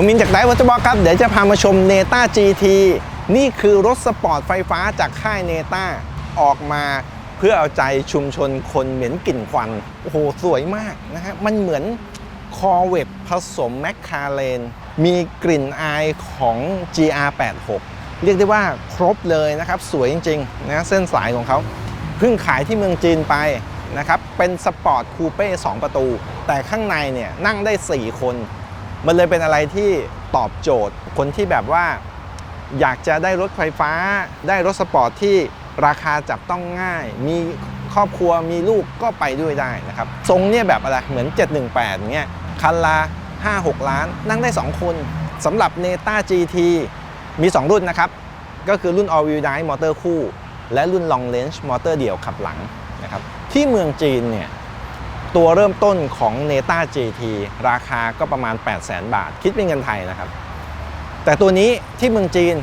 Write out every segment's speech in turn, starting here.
ผมมินจากไดวัตบอครับ เดี๋ยวจะพามาชมเนต้า GT นี่คือรถสปอร์ตไฟฟ้าจากค่ายเนต้าออกมาเพื่อเอาใจชุมชนคนเหม็นกลิ่นควัน โอ้โห สวยมากนะฮะ มันเหมือนคอเวบผสมแมคคาเรนมีกลิ่นอายของ GR86 เรียกได้ว่าครบเลยนะครับ สวยจริงๆนะเส้นสายของเขาเพิ่งขายที่เมืองจีนไปนะครับ เป็นสปอร์ตคูเป้2ประตู แต่ข้างในเนี่ยนั่งได้ 4 คน มันเลยเป็นอะไรที่ตอบโจทย์ คนที่แบบว่าอยากจะได้รถไฟฟ้า ได้รถสปอร์ตที่ราคาจับต้องง่าย มีครอบครัวมีลูกก็ไปด้วยได้นะครับ ทรงเนี่ยแบบอะไรเหมือน 718อย่างเงี้ยคันละ5-6 ล้าน นั่งได้ 2 คนสำหรับ Neta GT มี 2 รุ่นนะครับ ก็คือรุ่น All Wheel Drive มอเตอร์คู่ และรุ่น Long Range มอเตอร์เดี่ยวขับหลังนะครับที่เมืองจีนเนี่ย ตัวเริ่มต้นของ Neta GT ราคาก็ประมาณ 800,000 บาท คิดเป็นเงินไทยนะครับ แต่ตัวนี้ที่เมืองจีน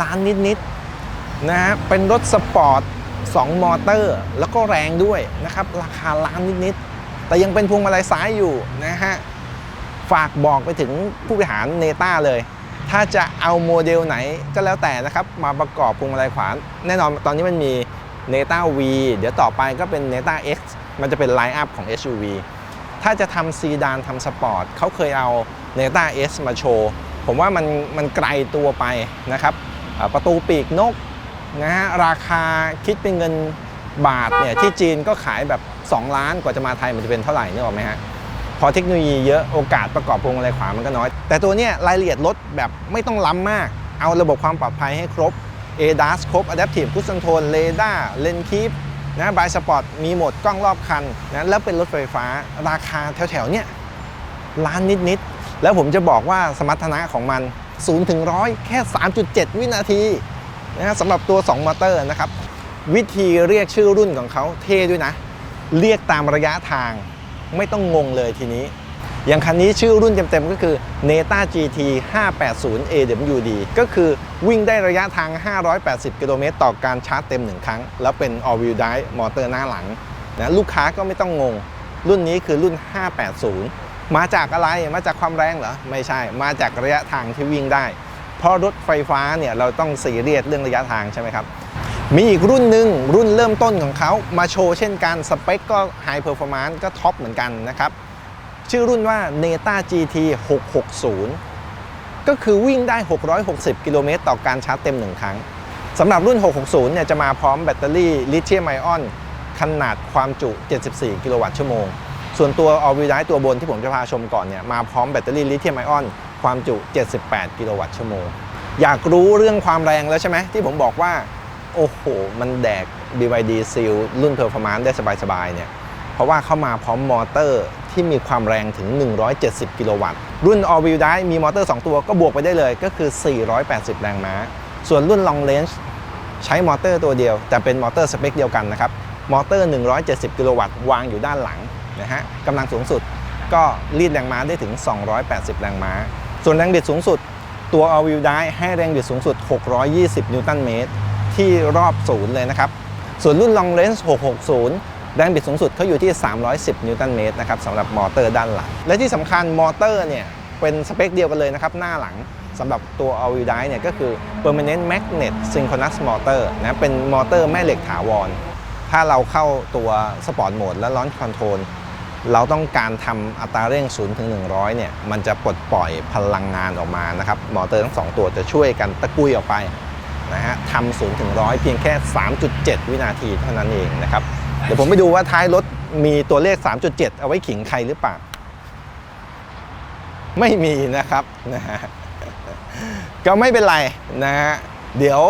ล้านนิดๆนะฮะเป็นรถสปอร์ต 2 มอเตอร์ แล้วก็แรงด้วยนะครับ ราคาล้านนิดๆ แต่ยังเป็นพวงมาลัยซ้ายอยู่นะฮะ ฝากบอกไปถึงผู้บริหารเนต้าเลย ถ้าจะเอาโมเดลไหนก็แล้วแต่นะครับ มาประกอบพวงมาลัยขวาแน่นอนตอนนี้มันมี n e t a V เดี๋ยวต่อไปก็เป็น n e t a X มันจะเป็นไลน์อัพของ SUV ถ้าจะทำซีดานทำสปอร์ตเขาเคยเอา n e t a S มาโชว์ ผมว่ามันมันไกลตัวไปนะครับ ประตูปีกนกนะฮะราคาคิดเป็นเงินบาทเนี่ยที่จีนก็ขายแบบ 2 ล้านกว่าจะมาไทยมันจะเป็นเท่าไหร่นึกออกไหมฮะพอเทคโนโลยีเยอะโอกาสประกอบพวงมาลัยขวามันก็น้อย แต่ตัวเนี้ยรายละเอียดรถแบบไม่ต้องล้ำมาก เอาระบบความปลอดภัยให้ครบ ADAS ครบ Adaptive Cruise Control Radar Lane Keep นะบายสปอร์ตมีโหมดกล้องรอบคันนะแล้วเป็นรถไฟฟ้าราคาแถวๆเนี้ยล้านนิดๆ แล้วผมจะบอกว่าสมรรถนะของมัน0ถึง100 แค่ 3.7 วินาทีนะสำหรับตัว 2 มอเตอร์นะครับ วิธีเรียกชื่อรุ่นของเขาเท่ด้วยนะ เรียกตามระยะทางไม่ต้องงงเลยทีนี้ อย่างคันนี้ชื่อรุ่นเต็มๆก็คือ Neta GT 580 AWD ก็คือวิ่งได้ระยะทาง 580 กิโลเมตรต่อการชาร์จเต็ม 1 ครั้ง แล้วเป็น all wheel drive มอเตอร์หน้าหลังนะลูกค้าก็ไม่ต้องงง รุ่นนี้คือรุ่น 580 มาจากอะไรมาจากความแรงเหรอ ไม่ใช่มาจากระยะทางที่วิ่งได้ เพราะรถไฟฟ้าเนี่ยเราต้องซีเรียสเรื่องระยะทางใช่ไหมครับมีอีกรุ่นหนึ่งรุ่นเริ่มต้นของเขามาโชว์เช่นกัน สเปคก็ High Performance ก็ท็อปเหมือนกันนะครับ ชื่อรุ่นว่า Neta GT 660 ก็คือวิ่งได้ 660 กิโลเมตรต่อการชาร์จเต็ม 1 ครั้งสำหรับรุ่น 660 เนี่ยจะมาพร้อมแบตเตอรี่ลิเธียมไอออนขนาดความจุ 74 กิโลวัตต์ชั่วโมง ส่วนตัว All Wheel Drive ตัวบนที่ผมจะพาชมก่อนเนี่ยมาพร้อมแบตเตอรี่ลิเธียมไอออนความจุ 78 กิโลวัตต์ชั่วโมง อยากรู้เรื่องความแรงแล้วใช่ไหมที่ผมบอกว่า โอ้โห มันแดก BYD Seal รุ่น Performance ได้สบายๆเนี่ยเพราะว่าเข้ามาพร้อมมอเตอร์ที่มีความแรงถึง 170 กิโลวัตต์ รุ่น All Wheel Drive มีมอเตอร์ 2 ตัวก็บวกไปได้เลยก็คือ 480 แรงม้า ส่วนรุ่น Long Range ใช้มอเตอร์ตัวเดียว แต่เป็นมอเตอร์สเปคเดียวกันนะครับ มอเตอร์ 170 กิโลวัตต์วางอยู่ด้านหลังนะฮะกำลังสูงสุดก็รีดแรงม้าได้ถึง 280 แรงม้า ส่วนแรงบิดสูงสุด ตัว All Wheel Drive ให้แรงบิดสูงสุด 620 นิวตันเมตรที่รอบศูนย์เลยนะครับ ส่วนรุ่น Long Range 660 แรงบิดสูงสุดเขาอยู่ที่ 310 นิวตันเมตรนะครับสำหรับมอเตอร์ด้านหลัง และที่สำคัญมอเตอร์เนี่ยเป็นสเปคเดียวกันเลยนะครับ หน้าหลังสำหรับตัว All Wheel Drive เนี่ยก็คือ Permanent Magnet Synchronous Motor นะเป็นมอเตอร์แม่เหล็กถาวร ถ้าเราเข้าตัวสปอร์ตโหมดและ Launch Control เราต้องการทำอัตราเร่ง0ถึง100 เนี่ย มันจะปลดปล่อยพลังงานออกมานะครับ มอเตอร์ทั้ง 2 ตัวจะช่วยกันตะกุยออกไปนะฮะทำ0ถึง100 เพียงแค่ 3.7 วินาทีเท่านั้นเองนะครับ เดี๋ยวผมไปดูว่าท้ายรถมีตัวเลข 3.7 เอาไว้ขิงใครหรือเปล่า ไม่มีนะครับนะฮะก็ไม่เป็นไรนะฮะเดี๋ยว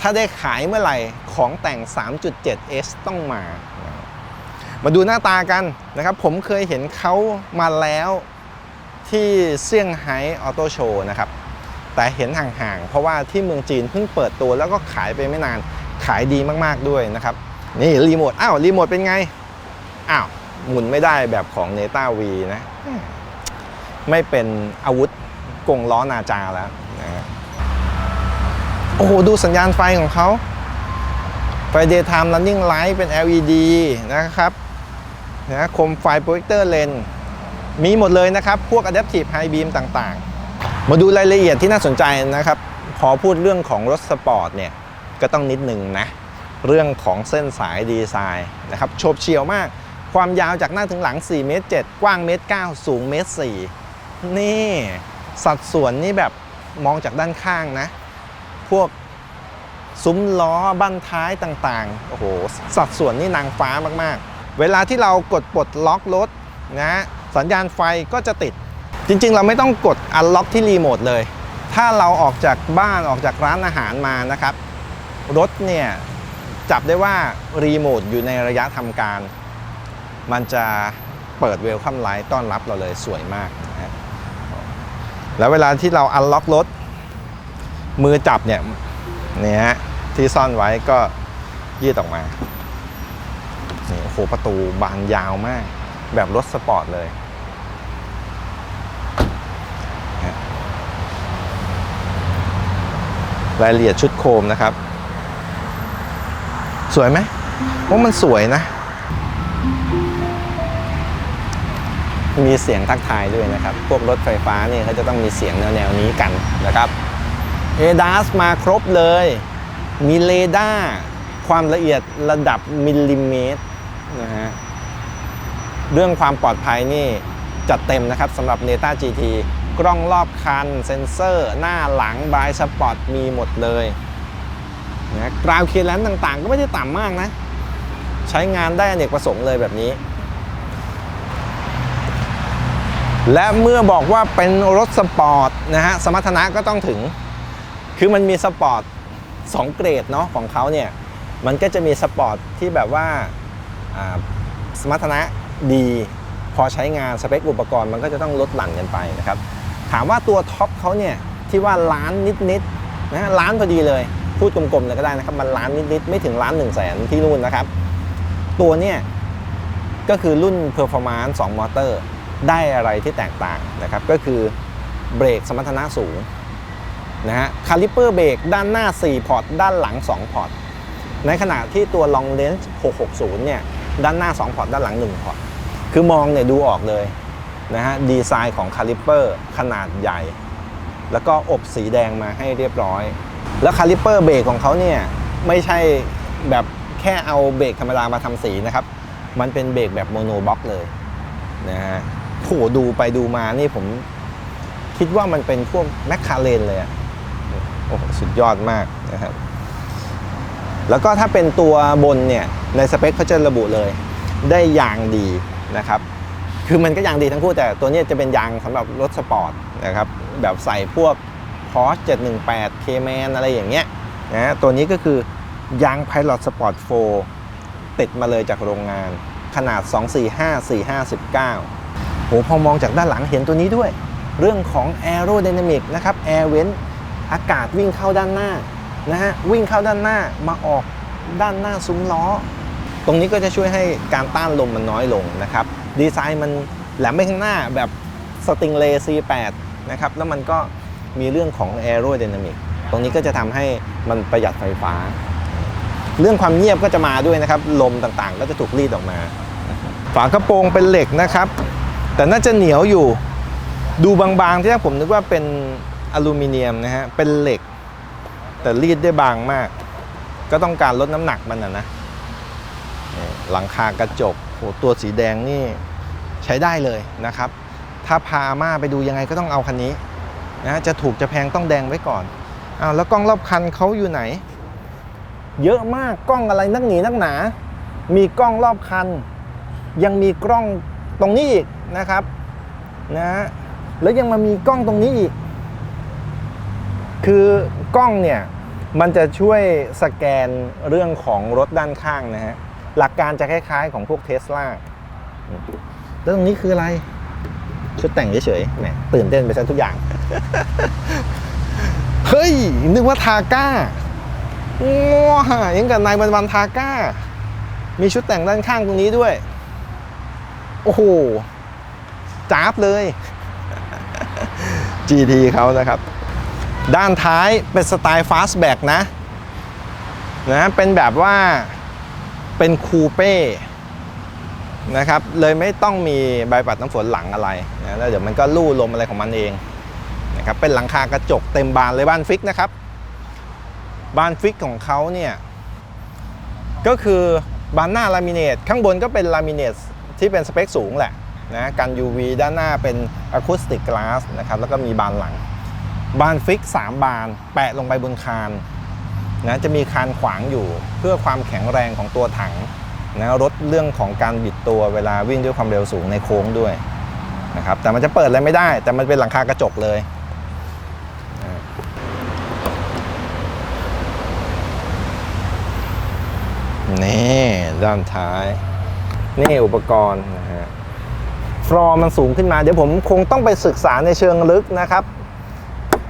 ถ้าได้ขายเมื่อไหร่ของแต่ง 3.7S ต้องมา มาดูหน้าตากันนะครับ ผมเคยเห็นเขามาแล้วที่เซี่ยงไฮ้ออโต้โชว์นะครับ แต่เห็นห่างๆ เพราะว่าที่เมืองจีนเพิ่งเปิดตัวแล้วก็ขายไปไม่นานขายดีมากๆด้วยนะครับ นี่รีโมท อ้าวรีโมทเป็นไง อ้าวหมุนไม่ได้แบบของ Neta V นะ ไม่เป็นอาวุธกงล้อนาจาแล้วนะฮะโอ้โห ดูสัญญาณไฟของเขาไฟ daytime running light เป็น LED นะครับนะคมไฟโปรเจคเตอร์เลนมีหมดเลยนะครับ พวก adaptive high beam ต่างๆ มาดูรายละเอียดที่น่าสนใจนะครับ พอพูดเรื่องของรถสปอร์ตเนี่ย ก็ต้องนิดหนึ่งนะ เรื่องของเส้นสายดีไซน์นะครับโฉบเฉี่ยวมาก ความยาวจากหน้าถึงหลัง4เมตร7กว้างเมตร9สูงเมตร4นี่ สัดส่วนนี่แบบมองจากด้านข้างนะ พวกซุ้มล้อบั้นท้ายต่างๆ โอ้โห สัดส่วนนี่นางฟ้ามากๆ เวลาที่เรากดปลดล็อกรถนะสัญญาณไฟก็จะติด จริงๆ เราไม่ต้องกดอันล็อกที่รีโมทเลย ถ้าเราออกจากบ้านออกจากร้านอาหารมานะครับ รถเนี่ย จับได้ว่ารีโมทอยู่ในระยะทำการ มันจะเปิดเวลคัมไลท์ต้อนรับเราเลยสวยมากนะฮะแล้วเวลาที่เราอันล็อกรถ มือจับเนี่ยเนี่ยฮะที่ซ่อนไว้ก็ยืดออกมานี่โอ้โหประตูบานยาวมาก แบบรถสปอร์ตเลยรายละเอียดชุดโคมนะครับ วยไหมว่ามันสวยนะ มีเสียงทักทายด้วยนะครับ พวกรถไฟฟ้าเนี่ยเขาจะต้องมีเสียงแนวๆนี้กันนะครับ ADAS มาครบเลย มีเรดาร์ความละเอียดระดับมิลลิเมตรนะฮะเรื่องความปลอดภัยนี่จัดเต็มนะครับสำหรับ Neta GT กล้องรอบคัน เซ็นเซอร์ หน้าหลังบายสปอร์ตมีหมดเลย นะกราวเคลียร์แลนต่างๆ ก็ไม่ได้ต่ำมากนะ ใช้งานได้อเนกประสงค์เลยแบบนี้ และเมื่อบอกว่าเป็นรถสปอร์ตนะฮะสมรรถนะก็ต้องถึง คือมันมีสปอร์ต2เกรดเนาะของเขาเนี่ย มันก็จะมีสปอร์ตที่แบบว่าอ่าสมรรถนะดีพอใช้งานสเปคอุปกรณ์มันก็จะต้องลดหลั่นกันไปนะครับ ถามว่าตัวท็อปเขาเนี่ยที่ว่าล้านนิดๆนะล้านพอดีเลย พูดกลมๆเลยก็ได้นะครับ มันล้านนิดๆไม่ถึงล้าน1นึ่งแสนที่นู่นนะครับ ตัวเนี่ยก็คือรุ่น Performance 2 มอเตอร์ ได้อะไรที่แตกต่างนะครับ ก็คือเบรกสมรรถนะสูงนะฮะคาลิเปอร์เบรกด้านหน้า 4 พอร์ต ด้านหลัง 2 พอร์ต ในขณะที่ตัว Long Range 660 เนี่ย ด้านหน้า 2 พอร์ต ด้านหลัง 1 พอร์ต คือมองเนี่ยดูออกเลยนะฮะดีไซน์ของคาลิเปอร์ขนาดใหญ่ แล้วก็อบสีแดงมาให้เรียบร้อย แล้วคาลิเปอร์เบรกของเขาเนี่ยไม่ใช่แบบแค่เอาเบรกธรรมดามาทำสีนะครับ มันเป็นเบรกแบบโมโนบล็อกเลยนะฮะโหดูไปดูมานี่ผมคิดว่ามันเป็นพวกแมคคาเรนเลยอะโอ้โหสุดยอดมากนะครับ แล้วก็ถ้าเป็นตัวบนเนี่ย ในสเปคเขาจะระบุเลยได้ยางดีนะครับ คือมันก็ยางดีทั้งคู่แต่ตัวนี้จะเป็นยางสำหรับรถสปอร์ตนะครับ แบบใส่พวก Porsche 718 Cayman อะไรอย่างเงี้ยนะตัวนี้ก็คือยาง Pilot Sport 4 ติดมาเลยจากโรงงานขนาด 245-459โหพอมองจากด้านหลังเห็นตัวนี้ด้วย เรื่องของ Aerodynamic นะครับ Air Vent อากาศวิ่งเข้าด้านหน้านะฮะวิ่งเข้าด้านหน้ามาออกด้านหน้าซุ้มล้อ ตรงนี้ก็จะช่วยให้การต้านลมมันน้อยลงนะครับ ดีไซน์มันแหลมไปข้างหน้าแบบสติงเล C8 นะครับแล้วมันก็ มีเรื่องของ Aerodynamic ตรงนี้ก็จะทำให้มันประหยัดไฟฟ้า เรื่องความเงียบก็จะมาด้วยนะครับ ลมต่างๆ ก็จะถูกรีดออกมา ฝากระโปรงเป็นเหล็กนะครับ แต่น่าจะเหนียวอยู่ ดูบางๆที่แรกผมนึกว่าเป็นอลูมิเนียมนะฮะ เป็นเหล็ก แต่รีดได้บางมาก ก็ต้องการลดน้ำหนักมันนะนะนี่หลังคากระจกโหตัวสีแดงนี่ใช้ได้เลยนะครับ ถ้าพาอาม่าไปดูยังไงก็ต้องเอาคันนี้ นะจะถูกจะแพงต้องแดงไว้ก่อนอ้าวแล้วกล้องรอบคันเขาอยู่ไหน เยอะมากกล้องอะไรนักหนีนักหนา มีกล้องรอบคัน ยังมีกล้องตรงนี้อีกนะครับนะฮะแล้วยังมามีกล้องตรงนี้อีก คือกล้องเนี่ยมันจะช่วยสแกนเรื่องของรถด้านข้างนะฮะ หลักการจะคล้ายๆของพวกเทสลาแล้วตรงนี้คืออะไร ชุดแต่งเฉยๆแหมตื่นเต้นไปซะทุกอย่าง เฮ้ย นึกว่าทาก้าว้ายังกับนายวันวันทาก้า มีชุดแต่งด้านข้างตรงนี้ด้วย โอ้โหจ้าบเลย GT เขานะครับ ด้านท้ายเป็นสไตล์ fastback นะ นะ เป็นแบบว่าเป็นคูเป้ นะครับเลยไม่ต้องมีใบปัดน้ำฝนหลังอะไรนะแล้วเดี๋ยวมันก็ลู่ลมอะไรของมันเองนะครับนะครับเป็นหลังคากระจกเต็มบานเลยบ้านฟิกนะครับบานฟิกของเขาเนี่ยก็คือบานหน้าลามิเนตข้างบนก็เป็นลามิเนตที่เป็นสเปคสูงแหละนะกัน UV ด้านหน้าเป็นอะคูสติกกลาสนะครับแล้วก็มีบานหลัง บานฟิก 3 บาน แปะลงไปบนคานนะจะมีคานขวางอยู่เพื่อความแข็งแรงของตัวถัง นะลดเรื่องของการบิดตัวเวลาวิ่งด้วยความเร็วสูงในโค้งด้วยนะครับแต่มันจะเปิดอะไรไม่ได้ แต่มันเป็นหลังคากระจกเลยนี่ด้านท้าย นี่อุปกรณ์นะฮะฟลอร์มันสูงขึ้นมาเดี๋ยวผมคงต้องไปศึกษาในเชิงลึกนะครับ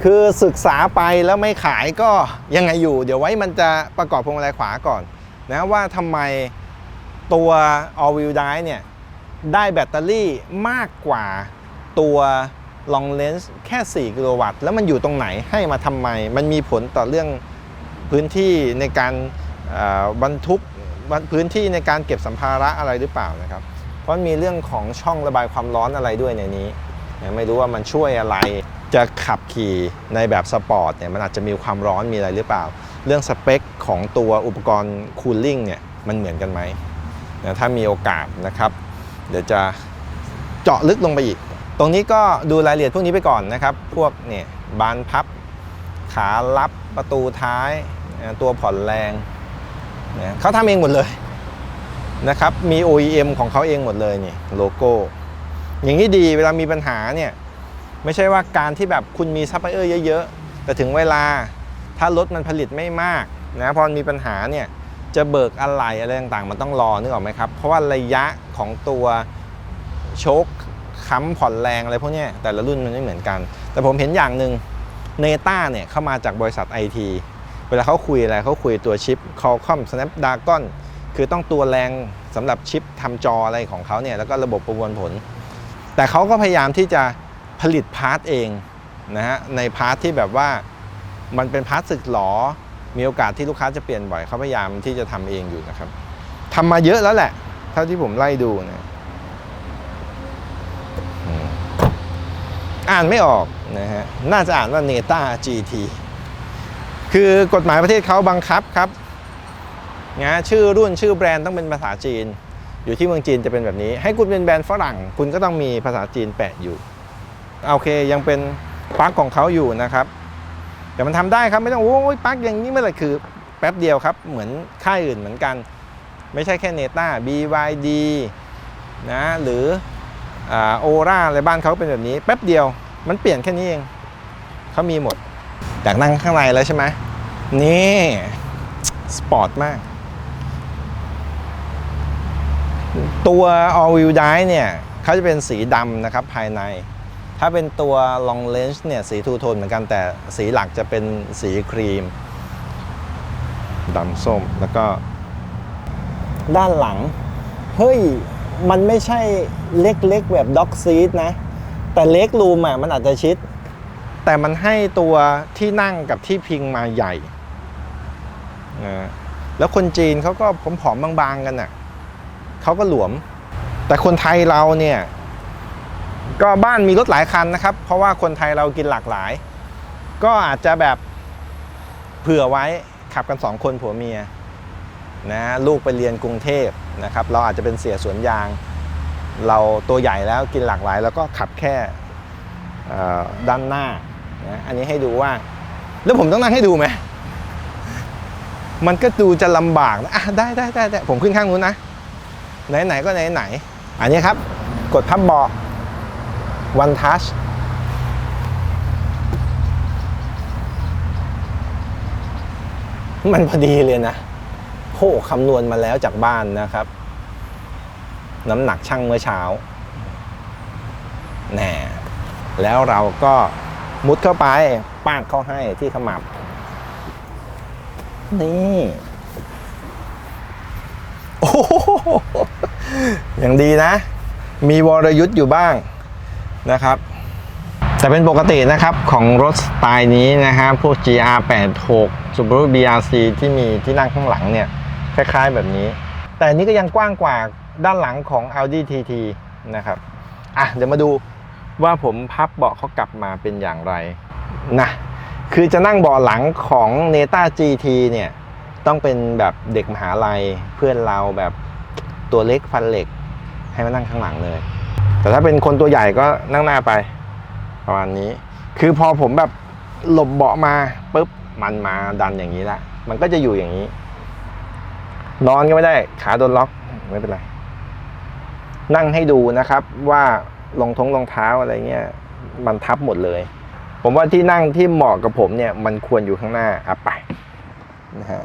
คือศึกษาไปแล้วไม่ขายก็ยังไงอยู่ เดี๋ยวไว้มันจะประกอบพวงมาลัยขวาก่อนนะว่าทำไม ตัว all wheel drive เนี่ยได้แบตเตอรี่มากกว่าตัว long range แค่ 4 กิโลวัตต์ แล้วมันอยู่ตรงไหนให้มาทำไม มันมีผลต่อเรื่องพื้นที่ในการบรรทุกพื้นที่ในการเก็บสัมภาระอะไรหรือเปล่านะครับ เพราะมีเรื่องของช่องระบายความร้อนอะไรด้วยในนี้ ไม่รู้ว่ามันช่วยอะไรจะขับขี่ในแบบสปอร์ตเนี่ยมันอาจจะมีความร้อนมีอะไรหรือเปล่า เรื่องสเปคของตัวอุปกรณ์คูลลิ่งเนี่ยมันเหมือนกันไหม นะถ้ามีโอกาสนะครับ เดี๋ยวจะเจาะลึกลงไปอีก ตรงนี้ก็ดูรายละเอียดพวกนี้ไปก่อนนะครับ พวกเนี่ยบานพับ ขาลับประตูท้ายตัวผ่อนแรงนะเขาทำเองหมดเลยนะครับ มี OEM ของเขาเองหมดเลยนี่โลโก้ อย่างนี้ดีเวลามีปัญหาเนี่ยไม่ใช่ว่าการที่แบบคุณมีซัพพลายเออร์เยอะ ๆ แต่ถึงเวลาถ้ารถมันผลิตไม่มากนะพอมีปัญหาเนี่ย จะเบิกอะไรอะไรต่างๆ มันต้องรอนึกออกไหมครับ เพราะว่าระยะของตัวโชคค้ำผ่อนแรงอะไรพวกนี้แต่ละรุ่นมันไม่เหมือนกัน แต่ผมเห็นอย่างหนึ่งเนต้าเนี่ยเข้ามาจากบริษัทไอทีเวลาเขาคุยอะไรเขาคุยตัวชิป Qualcomm Snapdragon คือต้องตัวแรงสำหรับชิปทำจออะไรของเขาเนี่ยแล้วก็ระบบประมวลผล แต่เขาก็พยายามที่จะผลิตพาร์ทเองนะฮะในพาร์ทที่แบบว่ามันเป็นพาร์ทสึกหรอ มีโอกาสที่ลูกค้าจะเปลี่ยนบ่อยเขาพยายามที่จะทำเองอยู่นะครับทำมาเยอะแล้วแหละ เท่าที่ผมไล่ดูนะอ่านไม่ออกนะฮะน่าจะอ่านว่าเนต้า GT คือกฎหมายประเทศเขาบังคับครับนะชื่อรุ่นชื่อแบรนด์ต้องเป็นภาษาจีน อยู่ที่เมืองจีนจะเป็นแบบนี้ ให้คุณเป็นแบรนด์ฝรั่ง คุณก็ต้องมีภาษาจีนแปะอยู่โอเคยังเป็นปลั๊กของเขาอยู่นะครับ แต่มันทำได้ครับไม่ต้องโอ้ยปลั๊กอย่างนี้เมื่อไหร่คือแป๊บเดียวครับ เหมือนค่ายอื่นเหมือนกัน ไม่ใช่แค่เนต้า BYD นะหรือโอราอะไรบ้านเขาเป็นแบบนี้ แป๊บเดียวมันเปลี่ยนแค่นี้เองเขามีหมดอยากนั่งข้างในแล้วใช่ไหมนี่สปอร์ตมาก ตัว all wheel drive เนี่ยเขาจะเป็นสีดำนะครับภายใน ถ้าเป็นตัว long range เนี่ยสีทูโทนเหมือนกันแต่สีหลักจะเป็นสีครีมดำส้มแล้วก็ ด้านหลัง เฮ้ย มันไม่ใช่เล็กๆ แบบด็อกซีทนะ แต่เล็กรูมอะมันอาจจะชิด แต่มันให้ตัวที่นั่งกับที่พิงมาใหญ่นะแล้วคนจีนเขาก็ผอมๆบางๆกันน่ะเขาก็หลวม แต่คนไทยเราเนี่ย ก็บ้านมีรถหลายคันนะครับ เพราะว่าคนไทยเรากินหลากหลาย ก็อาจจะแบบเผื่อไว้ขับกันสองคนผัวเมียนะลูกไปเรียนกรุงเทพนะครับ เราอาจจะเป็นเสียสวนยาง เราตัวใหญ่แล้วกินหลากหลาย แล้วก็ขับแค่ด้านหน้านะอันนี้ให้ดูว่า แล้วผมต้องนั่งให้ดูไหมมันก็ดูจะลำบากนะอะได้ได้ได้ผมขึ้นข้างนู้นนะไหนๆก็ไหนๆอันนี้ครับ กดพับเบาะ one touch มันพอดีเลยนะโหคำนวณมาแล้วจากบ้านนะครับ น้ำหนักช่างเมื่อเช้าแน่แล้วเราก็มุดเข้าไปปากเข้าให้ที่ขมับ นี่โอ้โหอย่างดีนะ มีวรยุทธ์อยู่บ้าง นะครับ แต่เป็นปกตินะครับของรถสไตล์นี้นะฮะพวก GR86 Subaru BRC ที่มีที่นั่งข้างหลังเนี่ยคล้ายๆแบบนี้ แต่นี้ก็ยังกว้างกว่าด้านหลังของ Audi TT นะครับอะเดี๋ยวมาดูว่าผมพับเบาะเขากลับมาเป็นอย่างไรนะคือจะนั่งเบาะหลังของเนต้า GT เนี่ยต้องเป็นแบบเด็กมหาลัยเพื่อนเราแบบตัวเล็กฟันเหล็กให้มานั่งข้างหลังเลย แต่ถ้าเป็นคนตัวใหญ่ก็นั่งหน้าไป ประมาณนี้ คือพอผมแบบหลบเบาะมาปุ๊บมันมาดันอย่างนี้ละมันก็จะอยู่อย่างนี้ นอนก็ไม่ได้ขาโดนล็อกไม่เป็นไร นั่งให้ดูนะครับว่ารองท้องรองเท้าอะไรเงี้ยมันทับหมดเลย ผมว่าที่นั่งที่เหมาะกับผมเนี่ย มันควรอยู่ข้างหน้าอะไปนะฮะ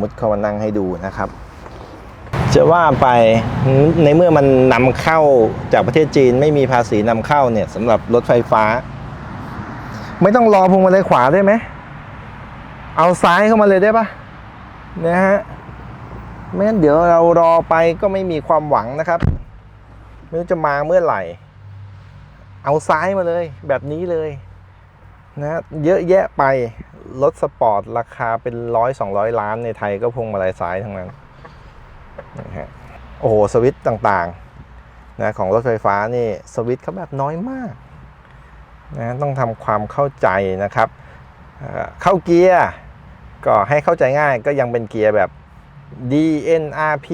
มุดเข้ามานั่งให้ดูนะครับ จะว่าไปในเมื่อมันนำเข้าจากประเทศจีนไม่มีภาษีนำเข้าเนี่ยสำหรับรถไฟฟ้า ไม่ต้องรอพวงมาลัยขวาได้ไหม เอาซ้ายเข้ามาเลยได้ปะนะฮะไม่งั้นเดี๋ยวเรารอไปก็ไม่มีความหวังนะครับ ไม่รู้จะมาเมื่อไหร่ เอาซ้ายมาเลยแบบนี้เลยนะเยอะแยะไปรถสปอร์ตราคาเป็นร้อยสองร้อยล้านในไทยก็พวงมาลัยซ้ายทั้งนั้น นะฮะโอ้โหสวิตต่างๆนะของรถไฟฟ้านี่สวิตเขาแบบน้อยมากนะต้องทำความเข้าใจนะครับ เข้าเกียร์ก็ให้เข้าใจง่ายก็ยังเป็นเกียร์แบบ DNRP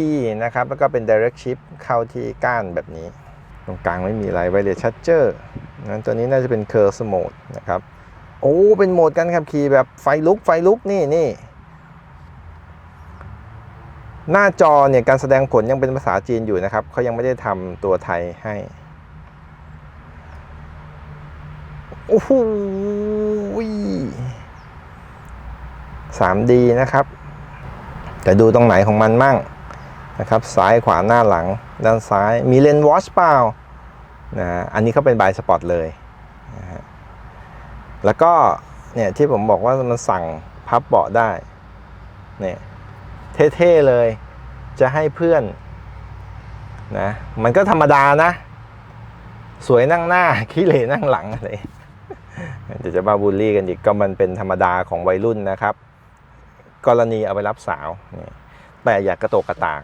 นะครับ แล้วก็เป็น Direct Shift เข้าที่ก้านแบบนี้ ตรงกลางไม่มีอะไร Wireless Charger นั้นตัวนี้น่าจะเป็น Curve Mode นะครับ โอ้ เป็นโหมดการขับขี่แบบไฟลุกไฟลุกนี่นี่ หน้าจอเนี่ยการแสดงผลยังเป็นภาษาจีนอยู่นะครับเขายังไม่ได้ทำตัวไทยให้โอ้โห 3D นะครับ แต่ดูตรงไหนของมันมั่งนะครับ ซ้ายขวาหน้าหลัง ด้านซ้ายมีเลนส์วอชเปล่านะอันนี้เขาเป็นบายสปอร์ตเลยนะฮะแล้วก็เนี่ยที่ผมบอกว่ามันสั่งพับเบาะได้เนี่ย เท่ๆเลย จะให้เพื่อนนะมันก็ธรรมดานะ สวยนั่งหน้าขี้เหร่นั่งหลังอะไรเดี๋ยวจะมาบูลลี่กันอีกก็มันเป็นธรรมดาของวัยรุ่นนะครับ กรณีเอาไปรับสาว แต่อย่ากกระโตกกระตาก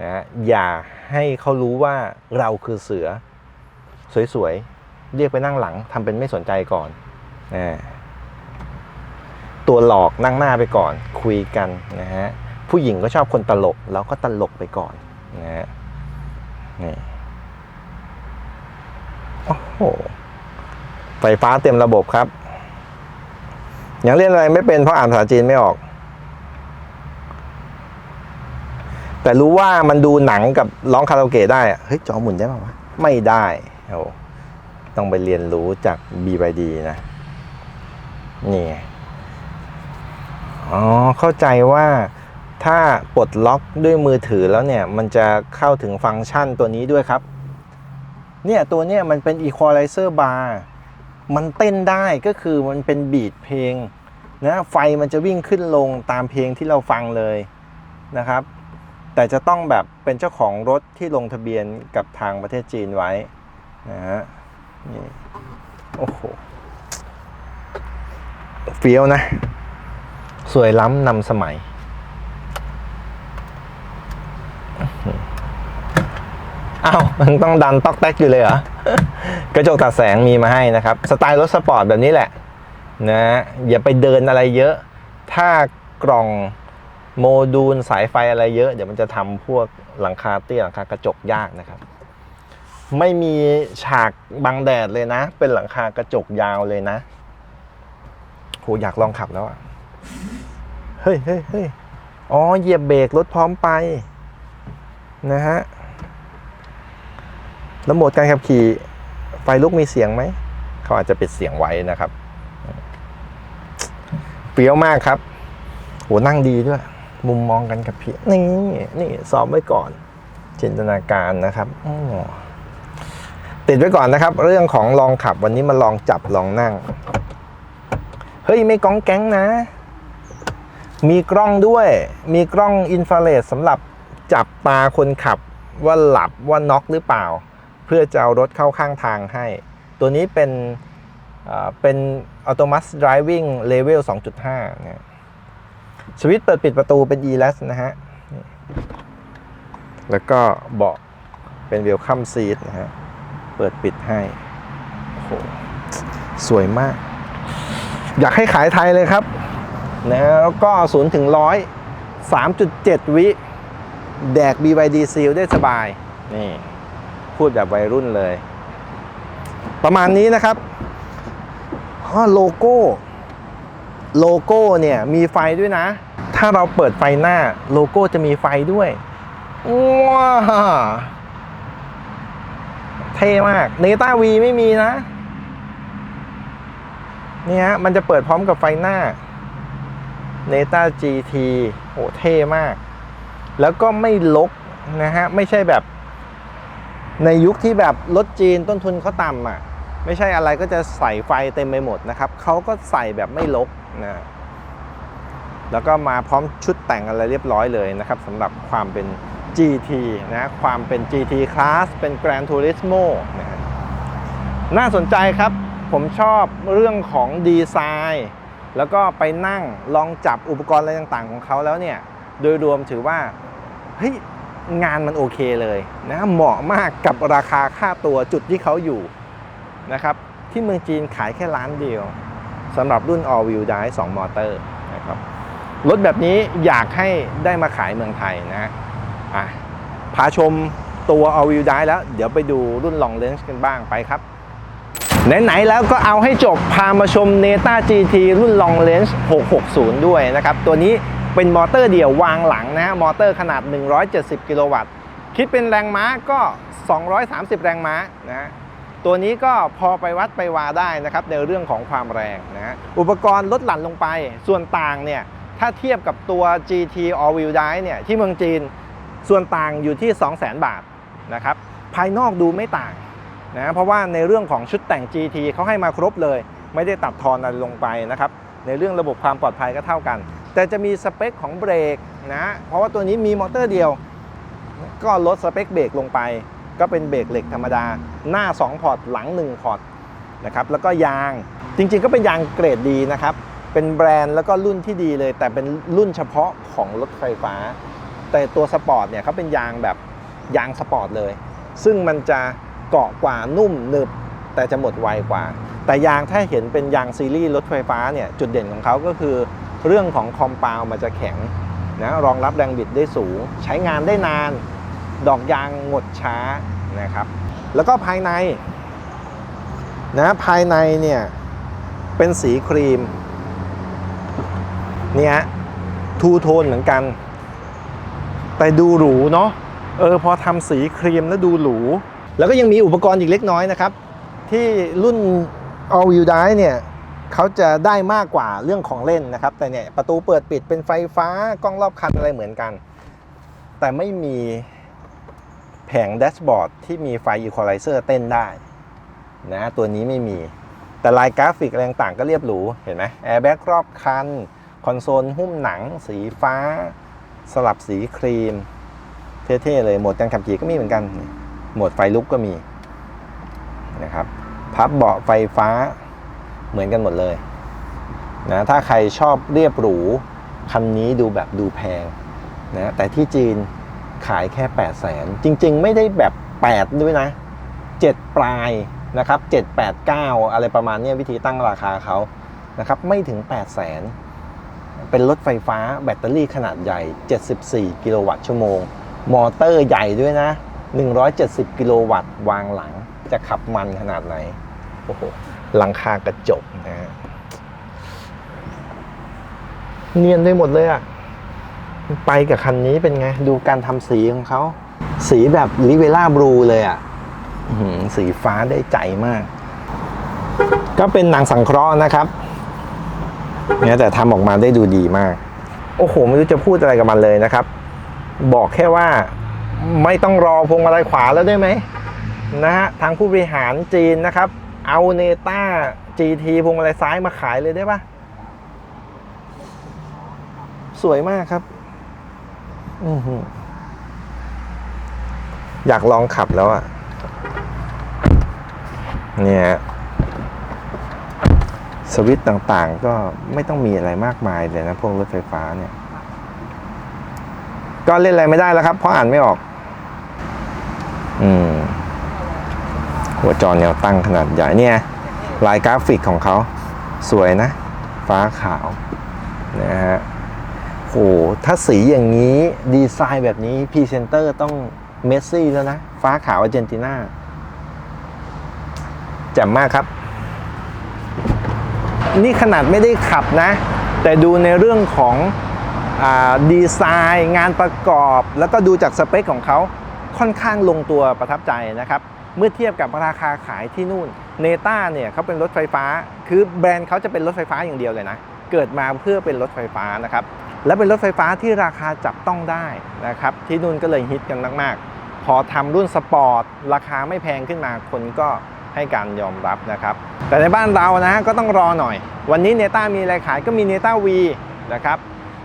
นะฮะอย่าให้เขารู้ว่าเราคือเสือ สวยๆ เรียกไปนั่งหลังทำเป็นไม่สนใจก่อนนะตัวหลอกนั่งหน้าไปก่อนคุยกันนะฮะ ผู้หญิงก็ชอบคนตลกเราก็ตลกไปก่อนนะฮะนี่โอ้โหไฟฟ้าเต็มระบบครับยังเล่นอะไรไม่เป็นเพราะอ่านภาษาจีนไม่ออก แต่รู้ว่ามันดูหนังกับร้องคาราโอเกะได้อะเฮ้ยจอหมุนได้ป่าวะไม่ได้โอ้ต้องไปเรียนรู้จาก BYD นะนี่อ๋อเข้าใจว่า ถ้าปลดล็อกด้วยมือถือแล้วเนี่ย มันจะเข้าถึงฟังก์ชันตัวนี้ด้วยครับ เนี่ยตัวเนี้ยมันเป็น Equalizer Bar มันเต้นได้ก็คือมันเป็นบีทเพลงนะไฟมันจะวิ่งขึ้นลงตามเพลงที่เราฟังเลยนะครับ แต่จะต้องแบบเป็นเจ้าของรถที่ลงทะเบียนกับทางประเทศจีนไว้นะฮะนี่โอ้โหเฟี้ยวนะ สวยล้ำนำสมัย อ้าวมันต้องดันตอกแตกอยู่เลยเหรอ กระจกตัดแสงมีมาให้นะครับ สไตล์รถสปอร์ตแบบนี้แหละนะอย่าไปเดินอะไรเยอะ ถ้ากล่องโมดูลสายไฟอะไรเยอะ เดี๋ยวมันจะทำพวกหลังคาเตี้ยหลังคากระจกยากนะครับ ไม่มีฉากบังแดดเลยนะ เป็นหลังคากระจกยาวเลยนะโหอยากลองขับแล้วอะเฮ้ยเฮ้ยเฮ้ยอ๋อเหยียบเบรกรถพร้อมไป นะฮะแล้วโหมดการขับขี่ไฟลุกมีเสียงไหม เขาอาจจะปิดเสียงไว้นะครับเปรี้ยวมากครับโหนั่งดีด้วย มุมมองกันกับพี่นี่นี่ซ้อมไว้ก่อน จินตนาการนะครับอติดไว้ก่อนนะครับ เรื่องของลองขับวันนี้มาลองจับลองนั่ง เฮ้ย ไม่ก้องแก๊งนะ มีกล้องด้วย มีกล้องอินฟราเรดสำหรับ จับตาคนขับว่าหลับว่าน็อกหรือเปล่า เพื่อจะเอารถเข้าข้างทางให้ ตัวนี้เป็นอ่าเป็น Autonomous Driving Level 2.5นี่ยสวิตช์เปิดปิดประตูเป็น e-less นะฮะ แล้วก็เบาะเป็น Welcome Seat นะฮะ เปิดปิดให้โหสวยมาก อยากให้ขายไทยเลยครับนะแล้วก็0ถึง100 3.7 วิ แดก BYD Seal ได้สบาย นี่ พูดแบบวัยรุ่นเลย ประมาณนี้นะครับโลโก้ โลโก้เนี่ย มีไฟด้วยนะ ถ้าเราเปิดไฟหน้าโลโก้จะมีไฟด้วย ว้าวเท่มากเนต้าวีไม่มีนะ นี่ฮะ มันจะเปิดพร้อมกับไฟหน้าเนต้า GT โหเท่มาก แล้วก็ไม่ลกนะฮะไม่ใช่แบบ ในยุคที่แบบรถจีนต้นทุนเขาต่ำอะไม่ใช่อะไรก็จะใส่ไฟเต็มไปหมดนะครับเขาก็ใส่แบบไม่ลกนะแล้วก็มาพร้อมชุดแต่งอะไรเรียบร้อยเลยนะครับสำหรับความเป็น GT นะความเป็น GT Class เป็น Gran Turismo นะน่าสนใจครับ ผมชอบเรื่องของดีไซน์ แล้วก็ไปนั่งลองจับอุปกรณ์อะไรต่างๆของเขาแล้วเนี่ย โดยรวมถือว่า เฮ้ยงานมันโอเคเลยนะเหมาะมากกับราคาค่าตัวจุดที่เขาอยู่นะครับที่เมืองจีนขายแค่ล้านเดียวสำหรับรุ่น All Wheel Drive 2 มอเตอร์นะครับรถแบบนี้อยากให้ได้มาขายเมืองไทยนะฮะอะพาชมตัว All Wheel Drive แล้ว เดี๋ยวไปดูรุ่น Long Range กันบ้างไปครับ ไหน ๆ แล้วก็เอาให้จบพามาชม Neta GT รุ่น Long Range 660 ด้วยนะครับ ตัวนี้ เป็นมอเตอร์เดี่ยววางหลังนะฮะมอเตอร์ขนาด 170 กิโลวัตต์ คิดเป็นแรงม้าก็ 230 แรงม้านะฮะตัวนี้ก็พอไปวัดไปวาได้นะครับในเรื่องของความแรงนะฮะอุปกรณ์ลดหลั่นลงไป ส่วนต่างเนี่ยถ้าเทียบกับตัว GT All Wheel Drive เนี่ยที่เมืองจีนส่วนต่างอยู่ที่ 200,000 บาทนะครับภายนอกดูไม่ต่างนะเพราะว่าในเรื่องของชุดแต่ง GT เขาให้มาครบเลย ไม่ได้ตัดทอนอะไรลงไปนะครับในเรื่องระบบความปลอดภัยก็เท่ากัน แต่จะมีสเปคของเบรกนะ เพราะว่าตัวนี้มีมอเตอร์เดียว ก็ลดสเปคเบรกลงไป ก็เป็นเบรกเหล็กธรรมดา หน้า 2 พอร์ต หลัง 1 พอร์ตนะครับ แล้วก็ยาง จริงๆ ก็เป็นยางเกรดดีนะครับ เป็นแบรนด์แล้วก็รุ่นที่ดีเลย แต่เป็นรุ่นเฉพาะของรถไฟฟ้า แต่ตัวสปอร์ตเนี่ยเขาเป็นยางแบบยางสปอร์ตเลย ซึ่งมันจะเกาะกว่านุ่มหนึบ แต่จะหมดไวกว่า แต่ยางถ้าเห็นเป็นยางซีรีส์รถไฟฟ้าเนี่ยจุดเด่นของเขาก็คือ เรื่องของคอมเปลมันจะแข็งนะรองรับแรงบิดได้สูง ใช้งานได้นาน ดอกยางหมดช้านะครับ แล้วก็ภายในนะภายในเนี่ยเป็นสีครีมเนี่ยทูโทนเหมือนกัน แต่ดูหรูเนาะเออพอทำสีครีมแล้วดูหรู แล้วก็ยังมีอุปกรณ์อีกเล็กน้อยนะครับ ที่รุ่น All Wheel Drive เนี่ย เขาจะได้มากกว่าเรื่องของเล่นนะครับ แต่เนี่ยประตูเปิดปิดเป็นไฟฟ้ากล้องรอบคันอะไรเหมือนกัน แต่ไม่มีแผงแดชบอร์ดที่มีไฟอีควอไลเซอร์เต้นได้นะตัวนี้ไม่มี แต่ลายกราฟิกอะไรต่างๆก็เรียบหรูเห็นไหมแอร์แบ็กรอบคัน คอนโซลหุ้มหนัง สีฟ้า สลับสีครีม เท่ๆเลยโหมดการขับขี่ก็มีเหมือนกันโหมดไฟลุกก็มีนะครับพับเบาะไฟฟ้า เหมือนกันหมดเลยนะถ้าใครชอบเรียบหรูคันนี้ดูแบบดูแพงนะแต่ที่จีนขายแค่ 8 0 0แสนจริง ๆ ไม่ได้แบบ 8 ด้วยนะ 7 ปลายนะครับ7 8 9 อะไรประมาณนี้วิธีตั้งราคาเขานะครับไม่ถึง 8 0 0แสนเป็นรถไฟฟ้าแบตเตอรี่ขนาดใหญ่ 74 กิโลวัตต์ชั่วโมง มอเตอร์ใหญ่ด้วยนะ 170 กิโลวัตต์วางหลังจะขับมันขนาดไหนโอ้โห หลังคากระจกนะฮะเนียนไปหมดเลยอะไปกับคันนี้เป็นไง ดูการทำสีของเขา สีแบบลิเวล่าบลูเลยอะอื้อหือสีฟ้าได้ใจมาก ก็เป็นหนังสังเคราะห์นะครับเนี่ยแต่ทำออกมาได้ดูดีมาก โอ้โห ไม่รู้จะพูดอะไรกับมันเลยนะครับ บอกแค่ว่าไม่ต้องรอพวงมาลัยขวาแล้วได้ไหมนะฮะทางผู้บริหารจีนนะครับ เอาเนต้า GT พวงมาลัยซ้ายมาขายเลยได้ปะสวยมากครับอือหืออยากลองขับแล้วอะเนี่ยสวิตต่างๆ ก็ไม่ต้องมีอะไรมากมายเลยนะ พวกรถไฟฟ้าเนี่ย ก็เล่นอะไรไม่ได้แล้วครับ เพราะอ่านไม่ออก อืม หัวจอแนวตั้งขนาดใหญ่เนี่ยลายกราฟิกของเขาสวยนะ ฟ้าขาวนะฮะโหถ้าสีอย่างนี้ดีไซน์แบบนี้พรีเซนเตอร์ต้องเมสซี่แล้วนะ ฟ้าขาวอาร์เจนตินาแจ่มมากครับ นี่ขนาดไม่ได้ขับนะ แต่ดูในเรื่องของอดีไซน์งานประกอบ แล้วก็ดูจากสเปคของเขาค่อนข้างลงตัวประทับใจนะครับ เมื่อเทียบกับราคาขายที่นู่นเนต้าเนี่ยเขาเป็นรถไฟฟ้า คือแบรนด์เขาจะเป็นรถไฟฟ้าอย่างเดียวเลยนะ เกิดมาเพื่อเป็นรถไฟฟ้านะครับ และเป็นรถไฟฟ้าที่ราคาจับต้องได้นะครับ ที่นู่นก็เลยฮิตกันมากๆ พอทำรุ่นสปอร์ตราคาไม่แพงขึ้นมาคนก็ให้การยอมรับนะครับ แต่ในบ้านเรานะก็ต้องรอหน่อย วันนี้เนต้ามีอะไรขายก็มีเนต้าวีนะครับ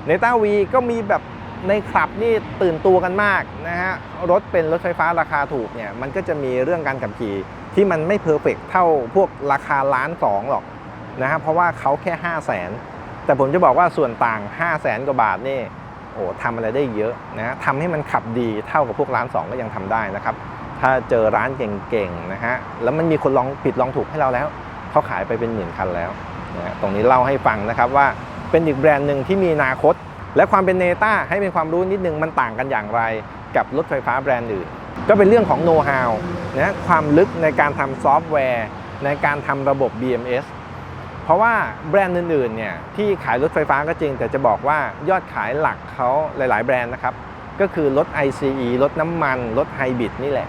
เนต้าวีก็มีแบบ ในคลับนี่ตื่นตัวกันมากนะฮะ รถเป็นรถไฟฟ้าราคาถูกเนี่ย มันก็จะมีเรื่องการขับขี่ที่มันไม่เพอร์เฟกเท่าพวกราคาล้านสองหรอกนะฮะ เพราะว่าเขาแค่ 5 0 0แสนแต่ผมจะบอกว่าส่วนต่าง 5 0 0แสนกว่าบาทนี่โอ้ทำอะไรได้เยอะนะฮะทำให้มันขับดีเท่ากับพวกร้านสองก็ยังทำได้นะครับ ถ้าเจอร้านเก่งๆนะฮะ แล้วมันมีคนลองผิดลองถูกให้เราแล้ว เขาขายไปเป็นหมื่นคันแล้วนะฮะตรงนี้เล่าให้ฟังนะครับว่าเป็นอีกแบรนด์หนึ่งที่มีอนาคต และความเป็นเนต้าให้เป็นความรู้นิดนึงมันต่างกันอย่างไรกับรถไฟฟ้าแบรนด์อื่น ก็เป็นเรื่องของโน้ตฮาวนะความลึกในการทำซอฟต์แวร์ ในการทำระบบ BMS เพราะว่าแบรนด์อื่นๆเนี่ยที่ขายรถไฟฟ้าก็จริง แต่จะบอกว่ายอดขายหลักเขาหลาย ๆ แบรนด์นะครับ ก็คือรถ ICE รถน้ำมัน รถไฮบริดนี่แหละ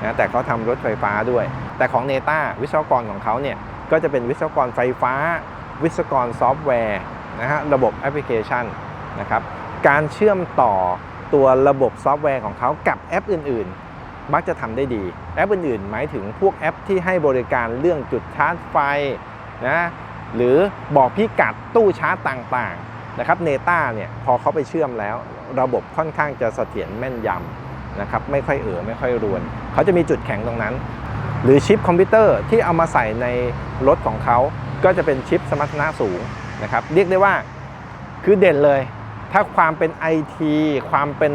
นะแต่เขาทำรถไฟฟ้าด้วย แต่ของเนต้าวิศวกรของเขาเนี่ยก็จะเป็นวิศวกรไฟฟ้า วิศวกรซอฟต์แวร์นะฮะระบบแอปพลิเคชัน นะครับ การเชื่อมต่อตัวระบบซอฟต์แวร์ของเขากับแอปอื่น ๆ มักจะทำได้ดี แอปอื่น ๆ หมายถึงพวกแอปที่ให้บริการเรื่องจุดชาร์จไฟนะหรือบอกพิกัดตู้ชาร์จต่างๆนะครับเนต้าเนี่ยพอเขาไปเชื่อมแล้ว ระบบค่อนข้างจะเสถียรแม่นยำนะครับไม่ค่อยเอ๋อไม่ค่อยรวน เขาจะมีจุดแข็งตรงนั้น หรือชิปคอมพิวเตอร์ที่เอามาใส่ในรถของเขาก็จะเป็นชิปสมรรถนะสูงนะครับเรียกได้ว่าคือเด่นเลย ถ้าความเป็น IT ความเป็น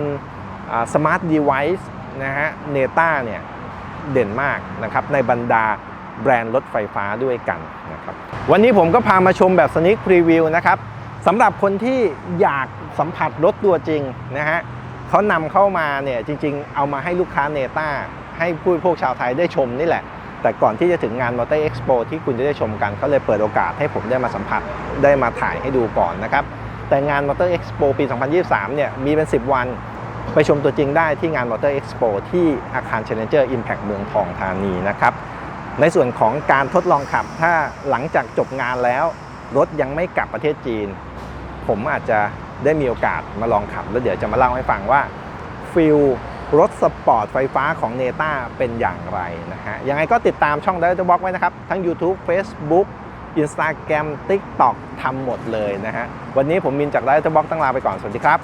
สมาร์ทเดเวิ์นะฮะเนต้าเนี่ยเด่นมากนะครับในบรรดาแบรนด์รถไฟฟ้าด้วยกันนะครับวันนี้ผมก็พามาชมแบบสนิคพรีวิวนะครับสำหรับคนที่อยากสัมผัสรถตัวจริงนะฮะเขานำเข้ามาเนี่ยจริงๆ เอามาให้ลูกค้าเนต้าให้ผู้บริโภคชาวไทยได้ชมนี่แหละ แต่ก่อนที่จะถึงงาน Motor Expo ที่คุณจะได้ชมกันเขาเลยเปิดโอกาสให้ผมได้มาสัมผัสได้มาถ่ายให้ดูก่อนนะครับ แต่งาน Motor Expo ปี 2023 เนี่ยมีเป็น 10 วัน ไปชมตัวจริงได้ที่งาน Motor Expo ที่อาคาร Challenger Impact เมืองทองธานีนะครับ ในส่วนของการทดลองขับ ถ้าหลังจากจบงานแล้ว รถยังไม่กลับประเทศจีน ผมอาจจะได้มีโอกาสมาลองขับ แล้วเดี๋ยวจะมาเล่าให้ฟังว่าฟิลรถสปอร์ตไฟฟ้าของเนต้าเป็นอย่างไรนะฮะยังไงก็ติดตามช่อง d ด r บล็อกไว้นะครับ ทั้ง YouTube Facebook Instagram TikTok ทำหมดเลยนะฮะวันนี้ผมมินจาก d ด r บล็อกตั้งลาไปก่อนสวัสดีครับ